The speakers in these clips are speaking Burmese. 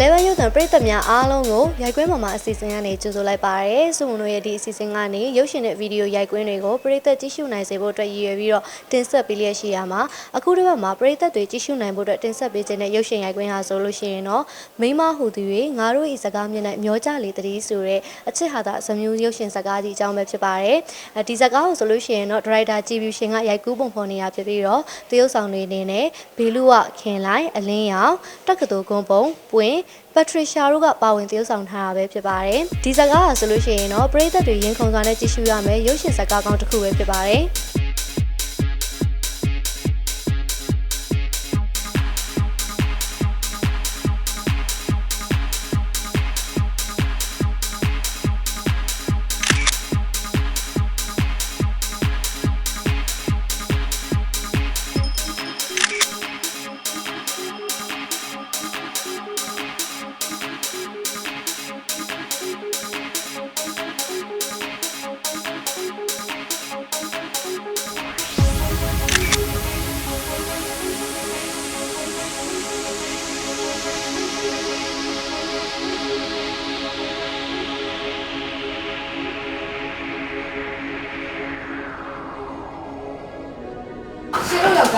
11ရုပ်သံပရိသတ်များအားလုံးကိုရိုက်ကွင်းပေါ်မှာအစီအစဉ်ကနေကြိုဆိုလိုက်ပါရစေ။စုံမတို့ရဲ့ဒီအစီအစဉ်ကနေရုပ်ရှင်တဲ့ဗီဒီယိုရိုက်ကွင်းတွေကိုပရိသတ်ကြည့်ရှုနိုင်စေဖို့အတွက်ရည်ရွယ်ပြီးတော့တင်ဆက်ပေးလျက်ရှိရမှာအခုတစ်ပတ်မှာပရိသတ်တွေကြည့်ရှုနိုင်ဖို့အတွက်တင်ဆက်ပေးခြင်းတဲ့ရုပ်ရှင်ရိုက်ကွင်းဟာဆိုလို့ရှိရင်တော့မိမဟူသူတွေငါတို့ဤစကားမျက်နှာမျောကြလေတည်းဆိုတဲ့အချစ်ဟာသာအစမျိုးရုပ်ရှင်စကားကြီးအကြောင်းပဲဖြစ်ပါတယ်။အဲဒီစကားကိုဆိုလို့ရှိရင်တော့ဒရိုက်တာကြည်ဗျူရှင်ကရိုက်ကူးပုံဖော်နေတာဖြစ်ပြီးတော့တရုပ်ဆောင်တွေအနေနဲ့ဘေလူဝခင်လိုက်အလင်းရောင်တက္ကသိုလ်ကွန်ပုံပွင့်ပက်ထရီရှာတို့ကပါဝင်တရုပ်ဆောင်ထားတာပဲဖြစ်ပါတယ်။ဒီဇာတ်ကားဟာဆိုလို့ရှိရင်တော့ပရိသတ်တွေရင်ခုန်စွာနဲ့ကြည့်ရှုရမယ်ရုပ်ရှင်ဇာတ်ကားကောင်းတစ်ခုပဲဖြစ်ပါတယ်။ ရှင်တို့ယောက်ျ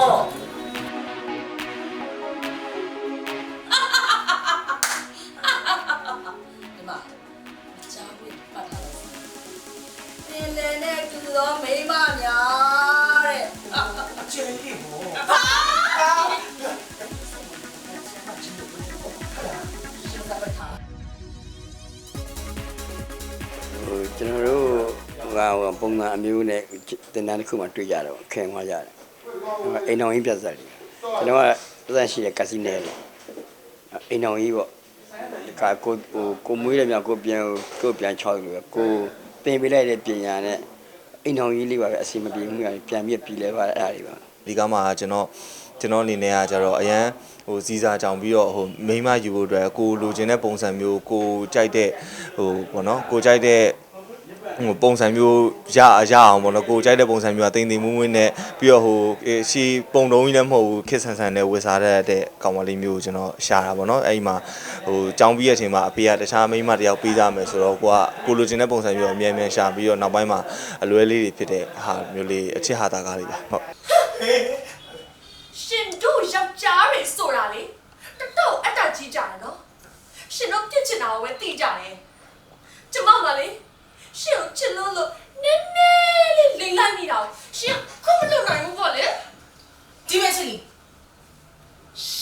ကျွန်တော်တို့ဟိုဟိုပုံမှန်အမျိုးနဲ့တင်တန်းတစ်ခုမှတွေ့ကြတော့ခင်သွားကြတယ်ဟိုအိမ်တော်ကြီးပြဿနာတွေကျွန်တော်ကပြဿနာရှိတဲ့ကစီနဲလေအိမ်တော်ကြီးပေါ့ဒီကကိုဟိုကိုမွေးတယ်မြောက်ကိုပြန်ကိုပြန်ချောက်လို့ကိုတင်ပေးလိုက်တဲ့ပညာနဲ့အိမ်တော်ကြီးလေးပါပဲအစီမပြေမှုရပြန်ပြီးပြီးလဲပါအဲ့ဒါတွေပါဒီကမှာကျွန်တော်ကျွန်တော်အနေနဲ့ကကြတော့အရန်ဟိုစီစာကြောင်ပြီးတော့ဟိုမိန်းမယူဖို့အတွက်ကိုလိုချင်တဲ့ပုံစံမျိုးကိုကြိုက်တဲ့ဟိုဘောနော်ကိုကြိုက်တဲ့ ဟိုပုံစံမျိုးရရအောင်ပေါ့နော်ကိုကြိုက်တဲ့ပုံစံမျိုးကတိမ်တိမ်မွေးမွေးနဲ့ပြီးတော့ဟိုရှီပုံတုံးကြီးလည်းမဟုတ်ဘူးခစ်ဆန်ဆန်နဲ့ဝေစားတဲ့တဲ့ကောင်မလေးမျိုးကိုကျွန်တော်ရှာတာပေါ့နော်အဲ့ဒီမှာဟိုကြောင်ပြီးတဲ့အချိန်မှာအဖေကတခြားမိန်းမတစ်ယောက်ပေးသားမယ်ဆိုတော့ကိုကကိုလိုချင်တဲ့ပုံစံမျိုးကိုအမြဲတမ်းရှာပြီးတော့နောက်ပိုင်းမှာအလွဲလေးတွေဖြစ်တဲ့ဟာမျိုးလေးအချစ်ဟာတာကားလေးပါဟုတ်ရှင်တို့ယောက်ျားတွေဆိုတာလေတော်တော်အတ္တကြီးကြတယ်နော်ရှင်တို့ပြစ်ချင်တာကိုပဲသိကြတယ်ကျမကလေ ရှင်ကိုချစ်လို့လို့နည်းနည်းလေးလိမ့်လိုက်မိတာကိုရှင်ခုမလုပ်နိုင်ဘူးပေါ့လေဒီမဲ့ချီလီ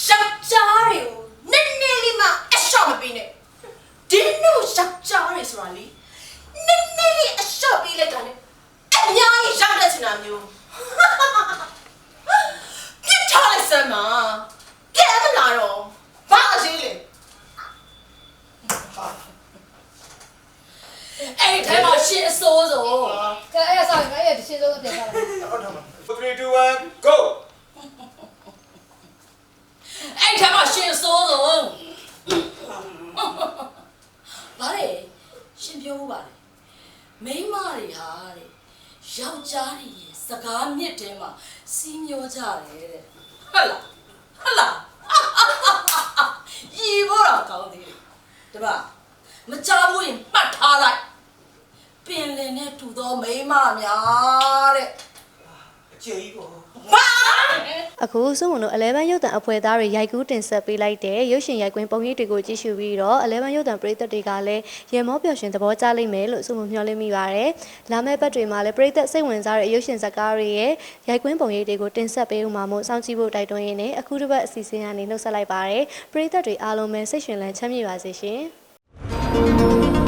ယောက်ျားတွေကိုနည်းနည်းလေးမှအရှော့မပေးနဲ့ဒီနိုယောက်ျားတွေဆိုတာလေနည်းနည်းလေးအရှော့ပေးလိုက်တာလေအများကြီးရောက်တဲ့ချင်တာမျိုးပြစ်ထားလိုက်စမ်းပါကဲမလာတော့ဘာအသေးလဲအဲ့ဒီထဲမှာရှင်းအစိုးဆုံး ကဲအဲ့ဆောင်းငါရဲ့တစ်ချင်းဆုံးပြန် ထားလိုက် Three, two, one, go. အဲ့ဒီထဲမှာရှင်းအစိုးဆုံးဘာလဲရှင်းပြောဦးပါလေမိန်းမတွေဟာတဲ့ယောက်ျားတွေရဲ့စကားမြစ်တဲမှာစီးမျောကြတယ်တဲ့ဟုတ်လားဟုတ်လားရီဖို့တော့ကောင်းသေးတယ်တပါမကြဘူးရင်မှတ်ထားလိုက်ပင်လင်နဲ့တူသောမိန်းမများတဲ့ ကျေးပေါ့မာအခုစုမုံတို့11ရုပ်တံအဖွဲ့သားတွေရိုက်ကူးတင်ဆက်ပေးလိုက်တဲ့ရုပ်ရှင်ရိုက်ကွင်းပုံရိပ်တွေကိုကြည့်ရှုပြီးတော့11ရုပ်တံပရိသတ်တွေကလည်းရေမောပျော်ရွှင်သဘောကျလိမ့်မယ်လို့စုမုံမျှော်လင့်မိပါတယ်။လာမယ့်ပတ်တွေမှာလည်းပရိသတ်စိတ်ဝင်စားတဲ့ရုပ်ရှင်ဇာတ်ကားတွေရဲ့ရိုက်ကွင်းပုံရိပ်တွေကိုတင်ဆက်ပေးဦးမှာမို့စောင့်ကြည့်ဖို့တိုက်တွန်းရင်းနဲ့အခုတစ်ပတ်အစီအစဉ်ကနေနှုတ်ဆက်လိုက်ပါတယ်။ပရိသတ်တွေအားလုံးပဲစိတ်ရှင်လန်းချမ်းမြေ့ပါစေရှင်။